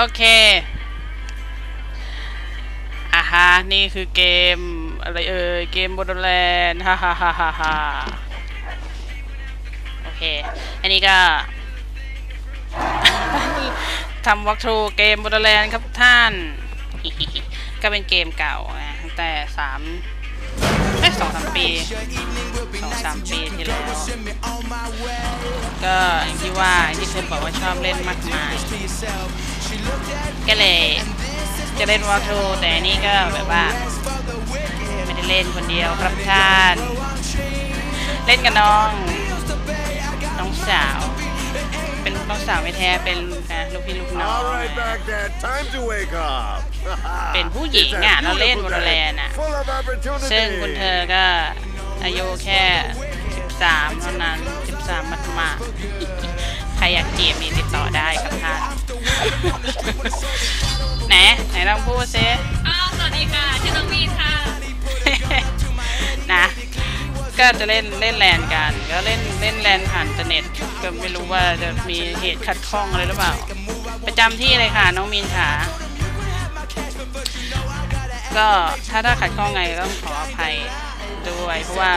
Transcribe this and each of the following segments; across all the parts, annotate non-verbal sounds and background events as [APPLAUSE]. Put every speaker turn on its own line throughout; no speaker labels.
โอเคอะฮะ นี่คือเกม อะไรเอ่ย เกม Borderland ฮ่าฮ่าฮ่าฮ่าฮ่าโอเค อันนี้ก็ทำวอล์กทูเกม Borderland ครับท่าน ก็เป็นเกมเก่านะตั้งแต่สามเอ้สองสามปีสองสามปีที่แล้ว ก็อย่างที่ว่าที่คุณบอกว่าชอบเล่นมากมาย ก็เลยจะเล่นวอลทูแต่อันนี่ก็แบบว่า ไม่ได้เล่นคนเดียวครับท่าน เล่นกับน้อง น้องสาว เป็นน้องสาวไม่แท้เป็นลูกพี่ลูกน้อง เป็นผู้หญิงอะเราเล่น
beautiful
โบอะ ซึ่งคุณเธอก็อายุแค่ 13 เท่านั้น 13มัดมาใครอยากจีบมีติดต่อได้กับท่านไหนไหนลองพูดซิ
อ้าวสวัสดีค่ะชื่อน้องมีนค่ะ
นะ ก็จะเล่นเล่นแลนกัน ก็เล่นเล่นแลนผ่านอินเทอร์เน็ต ก็ไม่รู้ว่าจะมีเหตุขัดข้องอะไรหรือเปล่า ประจำที่เลยค่ะ น้องมีนค่ะก็ถ้าถ้าขัดข้องไงต้องขออภัยด้วยเพราะว่า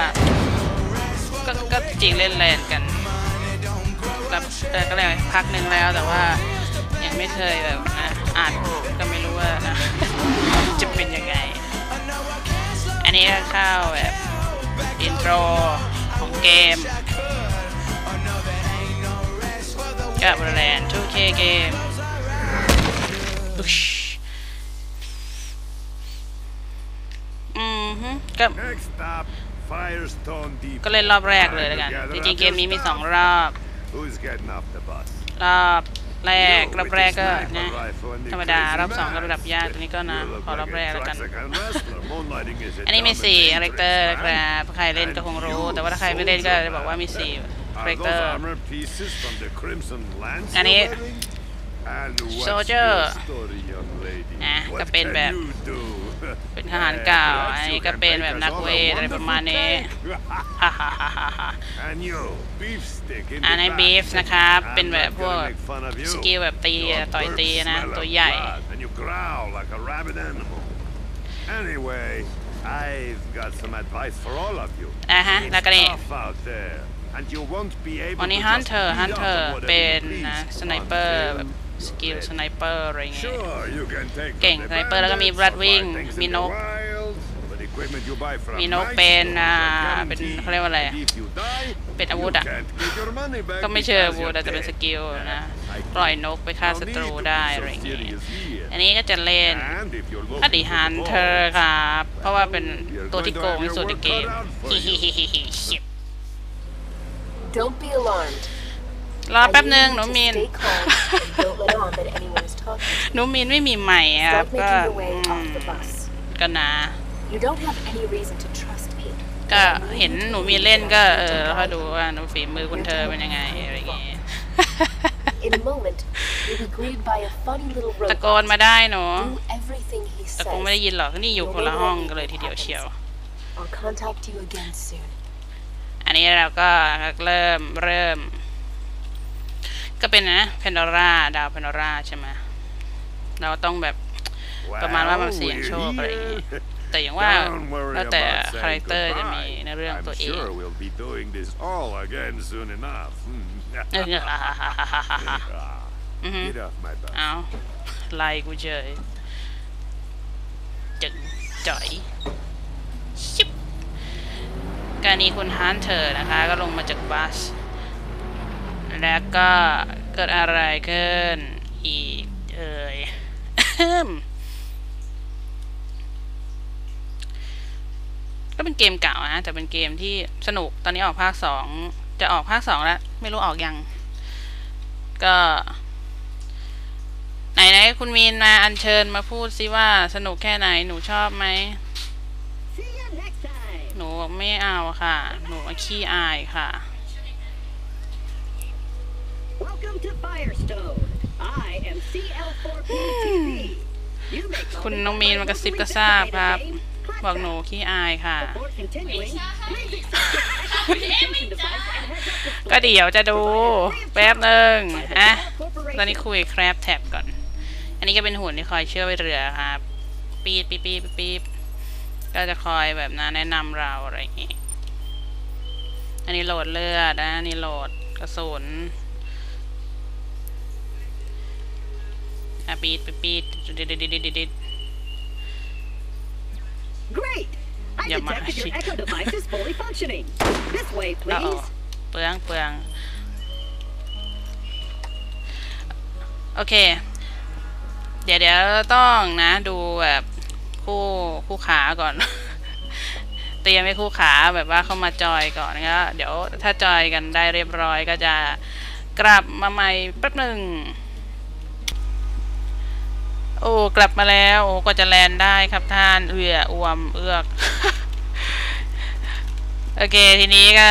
ก็ก็จริงเล่นแลนกันแบบเออก็เลยพักหนึ่งแล้วแต่ว่ายังไม่เคยแบบอะอานก็ไม่รู้ว่านะจะเป็นยังไง อันนี้ก็เข้าแบบอินโทรของเกมกับบรแลน 2K เกมอุ๊ชอืมฮึก็
Next stop, Firestone Deep.
ก็เล่นรอบแรกเลยแล้วกัน จริงๆเกมนี้มีสองรอบ
Who's getting off the bus?
รอบแรกรอบแรกก็นะธรรมดารอบสองก็ระดับยากตัวนี้ก็นะ
You look
ขอรอบ
like
แร
a
กแล้วกัน
Mexican wrestler. Moonlighting is a
อันนี้มีสี่
dominant
คาแรคเตอร์
interest,
ค
huh?
รับใครเล่นก็คงรู้ แต่ว่าถ้าใครไม่เล่นก็จะบอกว่ามีสี่คาแร
Are
คเตอ
those
ร์
armor pieces from the Crimson Lance
อันนี้
you're wearing? And what's
Soldier
your story, young lady?
นะ
What
ก็เป็น
can
แบบ
you do?
เป็นทหารเก่า
Perhaps
อัน
you
นี้ก็
can
เป็น
make
แบบ
us
นัก
all
เว
a
ทอะไรประมาณ
wonderful
นี้
day.
ฮ่าฮ่าฮ่าฮ่าฮ่า
And you, beefsteak in
อัน
the
นี้
back.
บีฟนะครับ
I'm
เป็นแบบ
not
พวก
gonna make fun of you.
สกิลแบบตี
Your
ต่อยตี
burps
นะ
smell
ตัว
of
ใหญ่
blood, And you growl like a rabid animal. Anyway, I've got some advice for all of you.
อะฮะ
It's
แล้วก็นี่
tough out there, and you won't be able
วันนี้
to
ฮัน
just
เตอร์
beat
ฮัน
up
เตอร์
on whatever
เป็น
you
นะ
please
สไนเปอร์
until
แบบ สกิล
dead.
สไนเปอร์อะไรเงี้ย
Sure, you can take
เก่ง
from the
สไนเปอร์แล้วก็มี
bandits
บลัด
or
วิ่ง
find things
มี
in
น
the
ก
wild, but equipment you buy from
มีนก
my
เป็น
store
อ่า
are
เป็น
guaranteed.
เขาเรียกว่าอะไร
If you die,
เป็นอาวุธ
you
อะ
can't get your money back
ก็ไม่เชื่อ
because
อาวุธ
you're
แต่จะเป็น
dead.
สกิลนะ
I
ปล่อย
think
นกไปฆ่า
no
ศั
need
ตรู
to be
ได้
so
อะไรเงี้ย
serious here.
อันนี้ก็จะเล่น
And if you're
อ
looking
ดี
to
ฮัน
the
เธอ
ball,
ครับ เพราะว่าเป็น
You're
ตัวที่
going
โก
to
ง
have
ที่สุด
your
ใน
work
เกม
cut out for
ฮิ
you.
ฮิฮิฮิฮิชิ
Don't be alarmed.
รอแป๊บ
I
นึ
need
ง
you
หนู
to
มิน
stay calm and don't let on that anyone is talking.
หนูมินไม่มีใหม่ครับ
Start
ก็
making your way
อื
off
ม
the bus.
ก็นะ
You don't have any reason to trust me.
ก็เห็นหนูมีเล่นก็เออแล้วก็ดูว่าหนูฝีมือคุณเธอเป็นยังไงอะไรอย่างเงี้ย
In a moment, you'll be greeted by a funny little
ตะโก
robot.
นมาได้หนู
Do everything he
แต่คงไม่ได้
says.
ยินหรอกนี่อยู่คนละห้องกันเลยทีเดียวเชียว
I'll contact you again soon.
อันนี้เราก็เริ่มเริ่ม ก็เป็นนะเพนดอร่าดาวเพนดอร่าใช่ไหมเราต้องแบบประมาณว่ามันเสี่ยงโชคอะไรอย่างเงี้ยแต่อย่างว่า
Don't worry
แล้วแต่
about
คาแร
saying
คเตอร์จะมี
goodbye.
ในเรื่อง
I'm
ตัวเอง
sure we'll be doing this all again soon enough.
เอออือฮึ
Get off my bus.
เอาไล่กูเฉยจึงจ่อยชิบการนี้คุณฮันเธอนะคะ ก็ลงมาจากบัส แล้วก็เกิดอะไรขึ้น อีกเอ่ยก็เป็นเกมเก่านะแต่เป็นเกมที่สนุกตอนนี้ออกภาคสองจะออกภาคสองแล้ว ไม่รู้ออกยัง ก็ ไหนไหนคุณมีนมาอัญเชิญมาพูดซิว่าสนุกแค่ไหนหนูชอบไหม
See you next time.
หนูบอกไม่เอาค่ะ หนูขี้อายค่ะ
to Firestone. I am CL4PTV. You make
คุณน้องมีนมากระซิบกระซาบครับ บอกหนูขี้อายค่ะ
Before continuing, please accept your identification device and heads up the
ก็เดี๋ยวจะดูแป๊บหนึ่งอะตอนนี้คุยแครบแท็บก่อน อันนี้ก็เป็นหุ่นที่คอยเชื่อไปเรือครับ ปีดปีดปีดปีดปีดก็จะคอยแบบนะแนะนำเราอะไรอย่างงี้ อันนี้โหลดเลือดนะอันนี้โหลดกระสุน อะปีดปีดปีดดิดดิดดิดดิดดิด
Great! I
Yeah, my-
detected your echo device is fully functioning. This way,
อ๋อ
please.
เปลืองเปลืองโอเค เดี๋ยวเดี๋ยวต้องนะดูแบบคู่คู่ขาก่อน เตรียมให้คู่ขาแบบว่าเข้ามาจอยก่อนก็เดี๋ยวถ้าจอยกันได้เรียบร้อยก็จะกลับมาใหม่แป๊บหนึ่ง โอ้กลับมาแล้วโอ้ก็จะแลนได้ครับท่านเอืออวมเอือกโอเคทีนี้ก็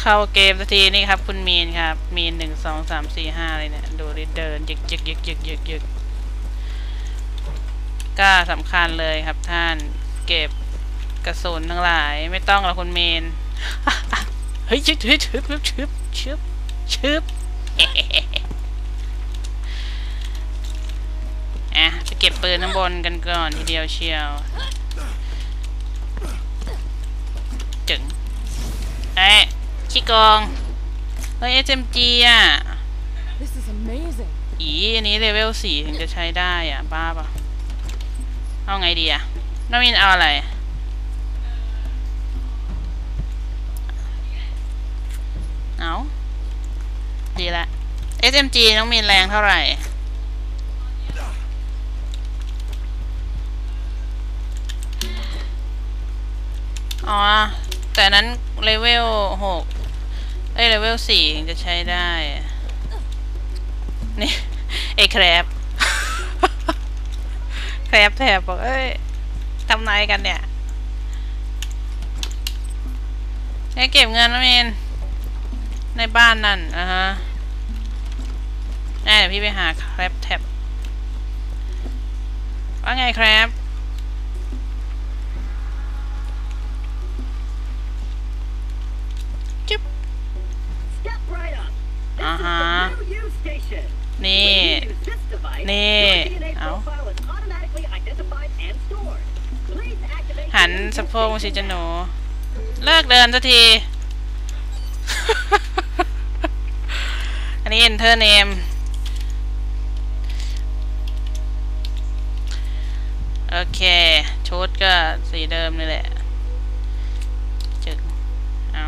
เข้าเกมสักทีนี่ครับคุณมีนครับ มีนหนึ่งสองสามสี่ห้าเลยเนี่ยดูดิเดินยึกยึกยึกยึกยึกยึกก็สำคัญเลยครับท่านเก็บกระสุนทั้งหลาย ไม่ต้องหรอกคุณมีนเฮ้ยชึบชึบชึบชึบชึบชึบ อะไปเก็บปืนข้างบนกันก่อนทีเดียวเชียวจึงเอ้ยขี้โกองเฮ้ย SMG อะ
This is amazing.
อีอันนี้เลเวลสี่ถึงจะใช้ได้อะ บ้าปะเอาไงดีอะน้องมินเอาอะไรเอาดีละ SMG น้องมินแรงเท่าไหร่ อ๋อ แต่นั้นเลเวลหกเอ้ยเลเวลสี่จะใช้ได้ นี่ไอ้แครบแครบแถบบอกเอ้ยทำนายกันเนี่ยให้เก็บเงินนะเมนในบ้านนั่นอะฮะแน่เดี๋ยวพี่ไปหาแครบแท็บว่าไงแครบ Ow.
profile is automatically identified and stored. Please activate
หัน
the new
สะโพก
station
มาสิจะหนู
now.
เลิกเดินสักที อันนี้ enter name โอเค ชุดก็สีเดิมนี่แหละจึกเอา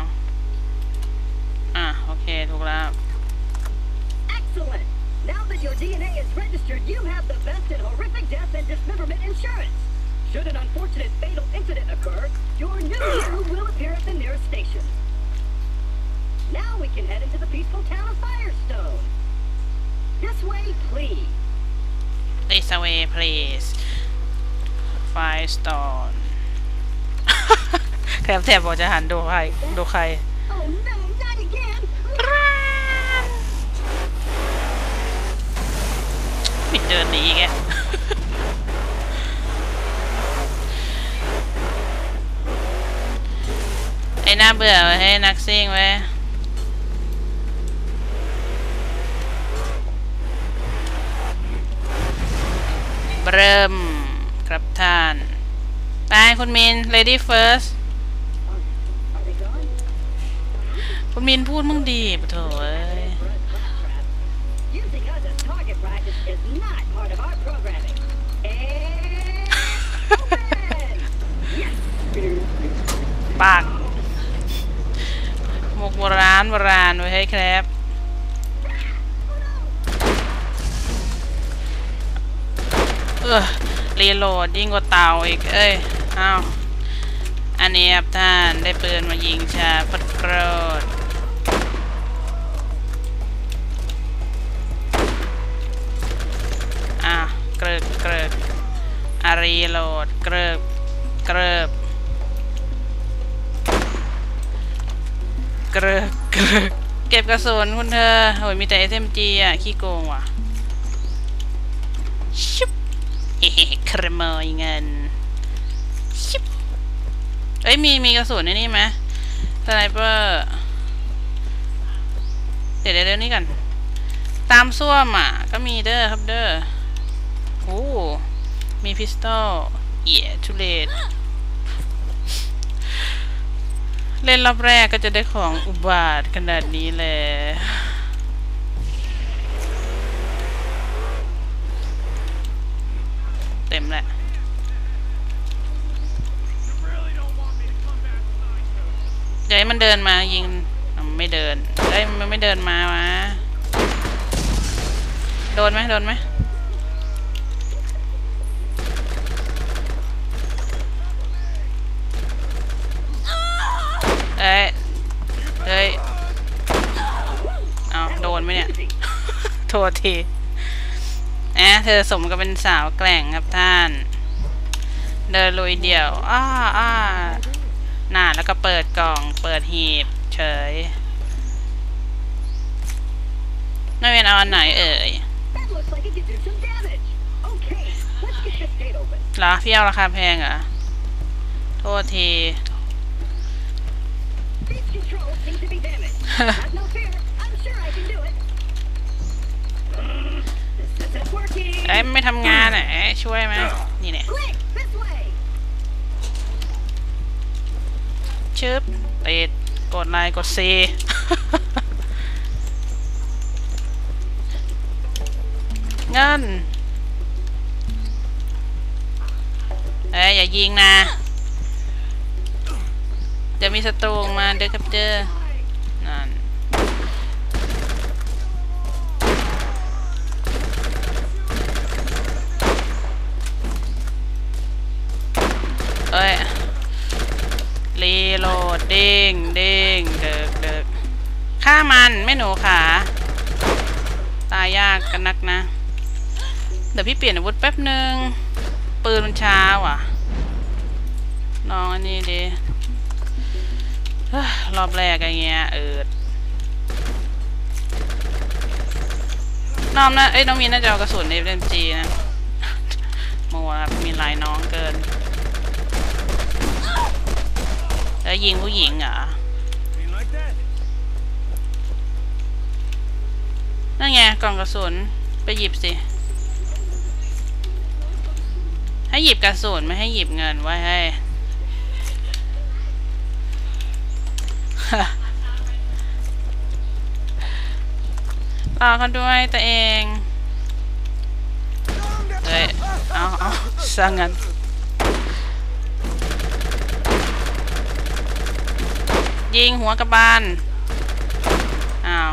อะ โอเค ถูกแล้ว
Excellent. Now that your DNA is registered, you have the best in horrific death and dismemberment insurance. Should an unfortunate fatal incident occur, your new [CLEARS THROAT] you will appear at the nearest station. Now we can head into the peaceful town of Firestone. This way, please.
this away please five stone [LAUGHS] แคมแทบบอกจะหันดูใคร ดูใคร
Oh no,
เดินหนีแกไอ้หน้าเบื่อให้นักซิ่งไว้เริ่มครับท่าน ไปคุณมิน lady first คุณมินพูดมึงดีปะโถอ้ย ปากหมกโบราณโบราณไว้ให้แครบเออรีโหลดยิ่งกว่าเต่าอีก เอ้ยอ้าวอันนี้ครับท่านได้ปืนมายิงชาพัดโกรดอะเกริกเกริกอารีโหลดเกริบเกริบ เกลือเกลือเก็บกระสุนคุณเธอโอ้ยมีแต่ SMG อะ ขี้โกงว่ะชุบเฮ้ขโมยเงินชุบเอ้ย มี มีกระสุนในนี่ไหมสไนเปอร์ เดี๋ยวเดี๋ยวนี้กัน ตามส้วมอะ ก็มีเด้อครับเด้อโอ้มีพิสตอลเย่ทุเรศ เล่นรอบแรกก็จะได้ของอุบาทขนาดนี้แหละเต็มแหละเดี๋ยวให้มันเดินมายิงมันไม่เดินเอ้มันไม่เดินมาวะโดนไหมโดนไหม เอ้ยเอ้ยเอาโดนไหมเนี่ย โทษทีแอะเธอสมกับเป็นสาวแกร่งครับท่าน เดินลุยเดี่ยว อ้าอ้าหน้าแล้วก็เปิดกล่อง เปิดหีบ เฉยไม่เป็นเอาอันไหนเอ่ย
That looks like it could do some damage. Okay, let's get this gate open.
เหรอพี่เอาราคาแพงเหรอ โทษที เอ้ไม่ทำงานอะช่วยไหมนี่เนี่ยชึบติดกดไลค์กด C เงินเอ้ยอย่ายิงนะเดี๋ยวมีศัตรูมาเด้อครับเด้อ ดเด้งเด้งเดิกเดิกฆ่ามันไม่หนูขาตายยากกันนักนะ เดี๋ยวพี่เปลี่ยนอาวุธแป๊บหนึ่งปืนมันช้าว่ะลองอันนี้ดิรอบแรกอะไรเงี้ยเออน้องนะเอ้ยน้องมีนน่าจะเอากระสุนในเล่มจีนะโมครับมีหลายน้องเกิน แล้วยิงผู้หญิงเหรอนั่นไงกล่องกระสุนไปหยิบสิ ให้หยิบกระสุนไม่ให้หยิบเงินไว้ให้รอเขาด้วยตัวเอง เฮ้ย เอาเอาสร้างงั้น ยิงหัวกระบาล อ้าว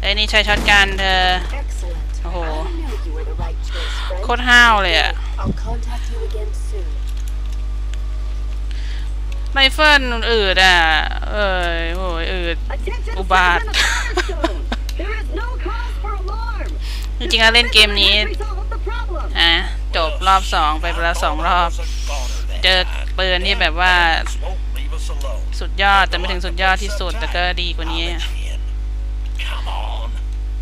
ไอ้นี่ใช้ช็อตการเธอ
โอ้โห
โคตรห้าวเลยอะไรเฟิลอืดอะ เอ้ยโอ้ยอืด
อุบาท
จริงๆเล่นเกมนี้อะจบรอบสองไปแล้วสองรอบ เจอ ปืนที่แบบว่าสุดยอดแต่ไม่ถึงสุดยอดที่สุดแต่ก็ดีกว่านี้
Come on.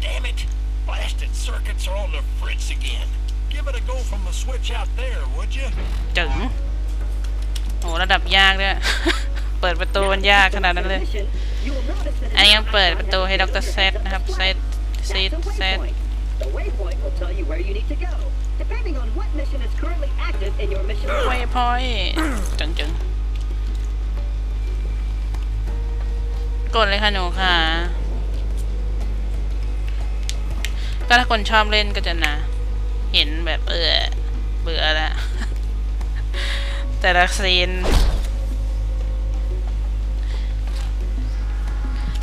Damn it. Blasted circuits are on the fritz again. Give it a go from the switch out there, would you?
จึงโหระดับยากด้วย เปิดประตูมันยากขนาดนั้นเลย
Mission, you will notice that
อันนี้ต้องเปิดประตูให้ดรเซตนะครับ เซต
That's
เซ
a
ตเซต
waypoint. The waypoint will tell you where you need to go, depending on what mission is currently active in your mission.
เวพอยจึงจึงกดเลยค่ะหนูค่ะ ก็ถ้าคนชอบเล่นก็จะนะ เห็นแบบเออเบื่อแล้วแต่ละซีน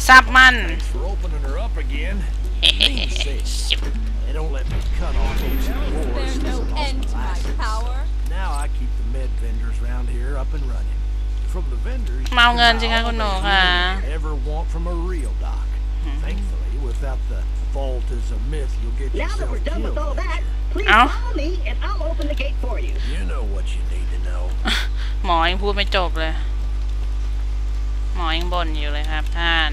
ซับมัน
For opening her up again. Namesake. They don't let me cut off those doors.
There's no end to my power.
Now I keep the med vendors round here up and running. From the vendors, you
เมา
can
เงิน
buy
สิคะ
all
คุณหนู
the
ค่ะ
gear you ever want from a real doc. Thankfully, without the vault is a myth, you'll get
Now that
yourself
we're done with
killed.
all that, please
Ow.
follow me and I'll open the gate for you.
You know what you need to know. [LAUGHS]
หมอยังพูดไม่จบเลย หมอยังบ่นอยู่เลยครับท่าน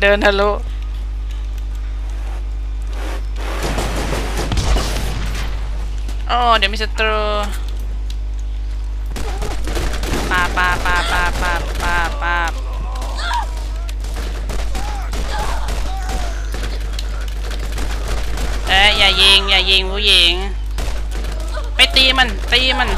เดินทะลุโอ้เดี๋ยวมีศัตรูปาปาปาปาปาปาปาเอ้ยอย่ายิงอย่ายิงผู้หญิง ไปตีมันตีมัน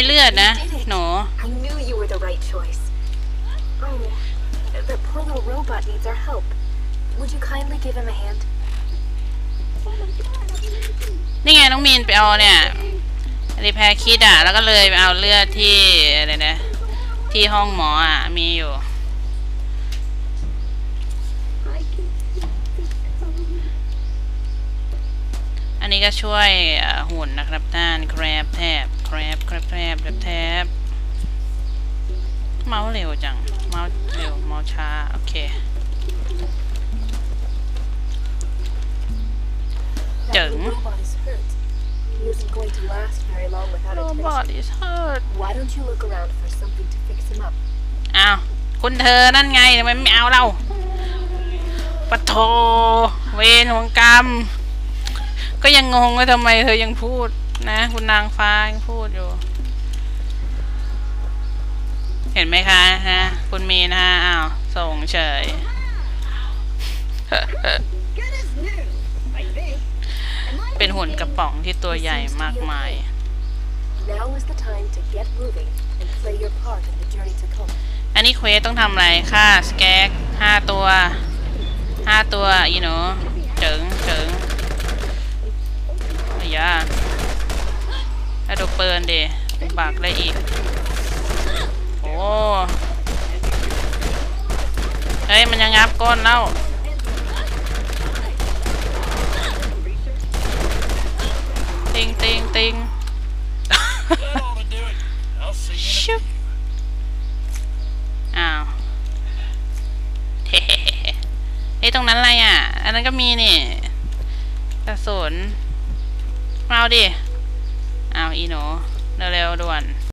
มีเลือดนะหนู
I knew you were the right choice. Oh, the poor little robot needs our help. Would you kindly give him a hand?
นี่ไงน้องมีนไปเอาเนี่ยรีแพรคิดอะ แล้วก็เลยไปเอาเลือดที่อะไรนะที่ห้องหมออะ มีอยู่อันนี้ก็ช่วยเอ่อหุ่นนะครับด้านแครบแทบ แครบแครบแทบแทบแทบเมาส์เร็วจัง เมาส์เร็ว เมาส์ช้า โอเค
That
Don't.
little robot is hurt. He isn't going to last very long without attention.
Robot is hurt
Why don't you look around for something to fix him up?
อ้าว คุณเธอนั่นไงทำไมไม่เอาเราปะโท เวรของกรรม ก็ยังงงว่าทำไมเธอยังพูด นะ คุณนางฟ้ายังพูดอยู่ เห็นไหมคะฮะคุณมีนะฮะอ้าวส่งเฉย
Good as new, I think. Am I
เป็นหุ่นกระป๋องที่ตัวใหญ่มากมาย
Now is the time to get moving and play your part in the journey to come.
อันนี้เควสต้องทำอะไรค่าสแก๊กห้าตัวห้าตัวอีหนูเจิงเจิงอ้ยา ถ้าดูเปินดิบักได้อีก โอ้เฮ้ย มันยังงับก้นแล้วติงติงติงชุบอ้าวเฮ้เฮ้ยตรงนั้นอะไรอะ อันนั้นก็มีนี่กระสุนมาเอาดิ เอาอีโหนเร็วๆด่วน